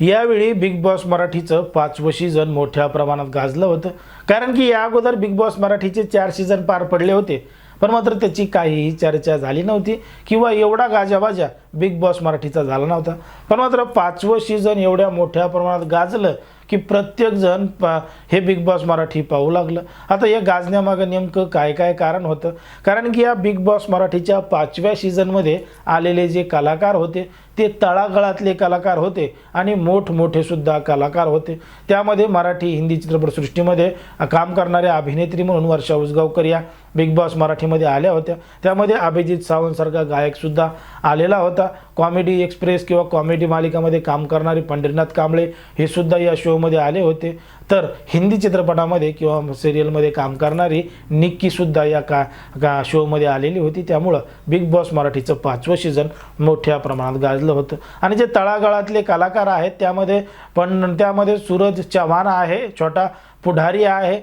यावेळी big boss मराठीचं पाचवं सीझन मोठ्या प्रमाणात गाजलं होतं. कारण की या अगोदर बिग बॉस मराठीचे चार सीझन पार पडले होते. पण मात्र त्याची काहीही चर्चा झाली नव्हती किंवा एवढा गाजाबाजा बिग बॉस मराठीचा झाला नव्हता. पण मात्र पाचवं सीझन एवढ्या मोठ्या प्रमाणात गाजलं की प्रत्येकजण पा हे बिग बॉस मराठी पाहू लागलं. आता या गाजण्यामागं नेमकं काय काय कारण होतं? कारण की या बिग बॉस मराठीच्या पाचव्या सीझनमध्ये आलेले जे कलाकार होते ते तळागळातले कलाकार होते आणि मोठमोठे सुद्धा कलाकार होते. त्यामध्ये मराठी हिंदी चित्रपटसृष्टीमध्ये काम करणाऱ्या अभिनेत्री म्हणून वर्षा उसगावकर या बिग बॉस मराठीमध्ये आल्या होत्या. त्यामध्ये अभिजित सावंतसारखा गायकसुद्धा आलेला होता. कॉमेडी एक्सप्रेस किंवा कॉमेडी मालिकामध्ये काम करणारे पंढरीनाथ कांबळे हे सुद्धा या शोमध्ये आले होते. तर हिंदी चित्रपटामध्ये किंवा सिरियलमध्ये काम करणारी निक्कीसुद्धा या का का शोमध्ये आलेली होती. त्यामुळं बिग बॉस मराठीचं पाचवं सीझन मोठ्या प्रमाणात गाजलं होतं. आणि जे तळागाळातले कलाकार आहेत त्यामध्ये पण त्यामध्ये सूरज चव्हाण आहे छोटा पुढारी आहे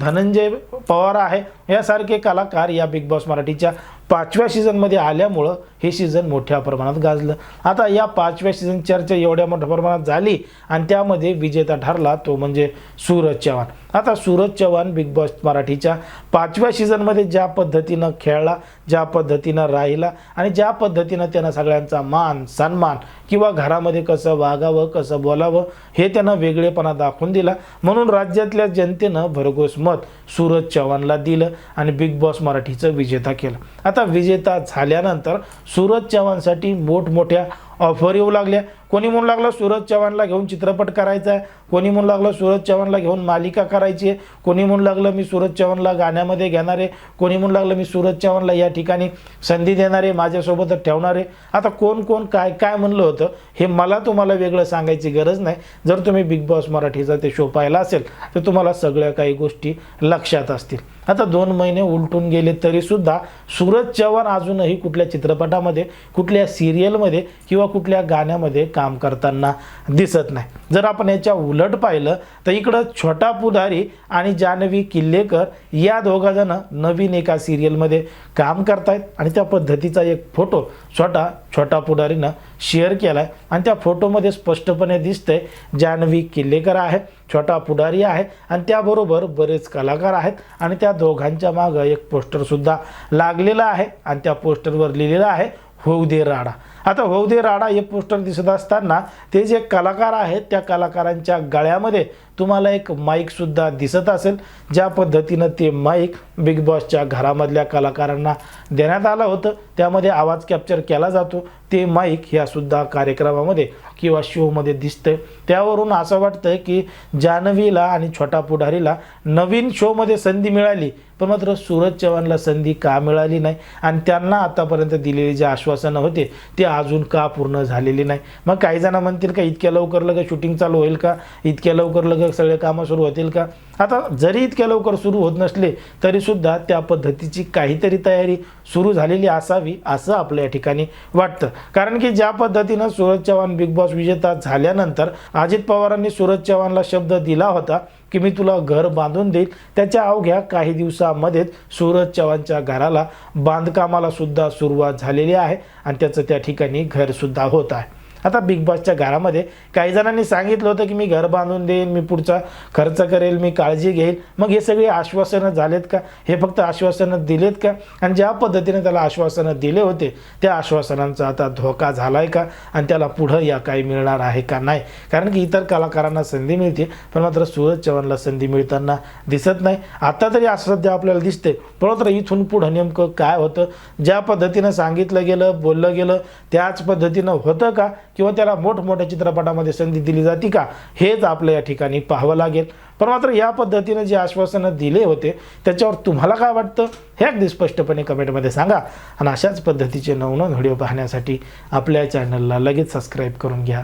धनंजय पवार आहे. यासारखे कलाकार या बिग बॉस मराठीच्या पाचव्या सीझनमध्ये आल्यामुळं हे सीझन मोठ्या प्रमाणात गाजलं. आता या पाचव्या सीझन चर्चा एवढ्या मोठ्या प्रमाणात झाली आणि त्यामध्ये विजेता ठरला तो म्हणजे सूरज चव्हाण. आता सूरज चव्हाण बिग बॉस मराठीच्या पाचव्या सीझनमध्ये ज्या पद्धतीनं खेळला ज्या पद्धतीनं राहिला आणि ज्या पद्धतीनं त्यानं सगळ्यांचा मान सन्मान किंवा घरामध्ये कसं वागावं कसं बोलावं हे त्यानं वेगळेपणा दाखवून दिला. म्हणून राज्यातल्या जनतेनं भरघोस मत सूरज चव्हाणला दिलं आणि बिग बॉस मराठीचं विजेता केलं. आता विजेता झाल्यानंतर सूरज चव्हाणसाठी मोठमोठ्या ऑफर येऊ लागल्या. कोणी म्हणू लागलं सूरज चव्हाणला घेऊन चित्रपट करायचा आहे? कोणी म्हणू लागलं सूरज चव्हाणला घेऊन मालिका करायची आहे? कोणी म्हणू लागलं मी सूरज चव्हाणला गाण्यामध्ये घेणार आहे? कोणी म्हणू लागलं मी सूरज चव्हाणला या ठिकाणी संधी देणार आहे? माझ्यासोबतच ठेवणार आहे? आता कोण कोण काय काय म्हणलं होतं हे मला तुम्हाला वेगळं सांगायची गरज नाही. जर तुम्ही बिग बॉस मराठीचा ते शो पाहिला असेल तर तुम्हाला सगळ्या काही गोष्टी लक्षात असतील. आता दोन महिने उलटून गेले तरीसुद्धा सूरज चव्हाण अजूनही कुठल्या चित्रपटामध्ये कुठल्या सिरियलमध्ये किंवा कुठल्या गाण्यामध्ये काम करताना दिसत नाही. जर आपण याच्या उलट पाहिलं तर इकडं छोटा पुढारी आणि जानवी किल्लेकर या दोघाजणं नवीन एका सिरियलमध्ये काम करतायत आणि त्या पद्धतीचा एक फोटो छोटा छोटा पुढारीनं शेअर केला आहे आणि त्या फोटोमध्ये स्पष्टपणे दिसतंय जान्हवी किल्लेकर आहे. छोटा पुढारी आहे आणि त्याबरोबर बरेच कलाकार आहेत आणि त्या दोघांच्या मागं एक पोस्टरसुद्धा लागलेलं आहे आणि त्या पोस्टरवर लिहिलेलं आहे होऊ दे राडा. आता होऊ दे राडा हे पोस्टर दिसत असताना ते जे कलाकार आहेत त्या कलाकारांच्या गळ्यामध्ये तुम्हाला एक माईकसुद्धा दिसत असेल. ज्या पद्धतीनं ते माईक बिग बॉसच्या घरामधल्या कलाकारांना देण्यात आलं होतं. त्यामध्ये आवाज कॅप्चर केला जातो. ते माईक ह्यासुद्धा कार्यक्रमामध्ये किंवा शोमध्ये दिसतंय. त्यावरून असं वाटतंय की जान्हवीला आणि छोटा पुढारीला नवीन शोमध्ये संधी मिळाली. पण मात्र सूरज चव्हाणला संधी का मिळाली नाही? आणि त्यांना आतापर्यंत दिलेली जे आश्वासनं होते ते अजून का पूर्ण झालेली नाही? मग काही जण म्हणतील का इतक्या लवकर लगे शूटिंग चालू होईल का? इतक्या लवकर लगेच सगळे कामं सुरू होतील का? आता जरी इतक्या लवकर सुरू होत नसले तरीसुद्धा त्या पद्धतीची काहीतरी तयारी सुरू झालेली असावी असं आपल्या या ठिकाणी वाटतं. कारण की ज्या पद्धतीनं सूरज चव्हाण बिग बॉस विजेता झाल्यानंतर अजित पवारांनी सूरज चव्हाणला शब्द दिला होता की मी तुला घर बांधून देईल. त्याच्या अवघ्या काही दिवसामध्येच सूरज चव्हाणच्या घराला बांधकामाला सुद्धा सुरुवात झालेली आहे आणि त्याचं त्या ठिकाणी घरसुद्धा होत आहे. आता बिग बॉसच्या घरामध्ये काही जणांनी सांगितलं होतं की मी घर बांधून देईन मी पुढचा खर्च करेल मी काळजी घेईल मग हे सगळे आश्वासनं झालेत का? हे फक्त आश्वासनं दिलेत का? आणि ज्या पद्धतीने त्याला आश्वासनं दिले होते त्या आश्वासनांचा आता धोका झाला आहे का? आणि त्याला पुढं या काही मिळणार आहे का नाही? कारण की इतर कलाकारांना संधी मिळते पण मात्र सूरज चव्हाणला संधी मिळताना दिसत नाही. आता तरी असं सध्या आपल्याला दिसते पण मात्र इथून पुढं नेमकं काय होतं? ज्या पद्धतीनं सांगितलं गेलं बोललं गेलं त्याच पद्धतीनं होतं का? किंवा त्याला मोठमोठ्या चित्रपटामध्ये संधी दिली जाते का हेच आपल्या या ठिकाणी पाहावं लागेल. पण मात्र या पद्धतीनं जे आश्वासनं दिले होते त्याच्यावर तुम्हाला काय वाटतं? हे अगदी स्पष्टपणे कमेंटमध्ये सांगा. आणि अशाच पद्धतीचे नवनवन व्हिडिओ पाहण्यासाठी आपल्या चॅनलला लगेच सबस्क्राईब करून घ्या.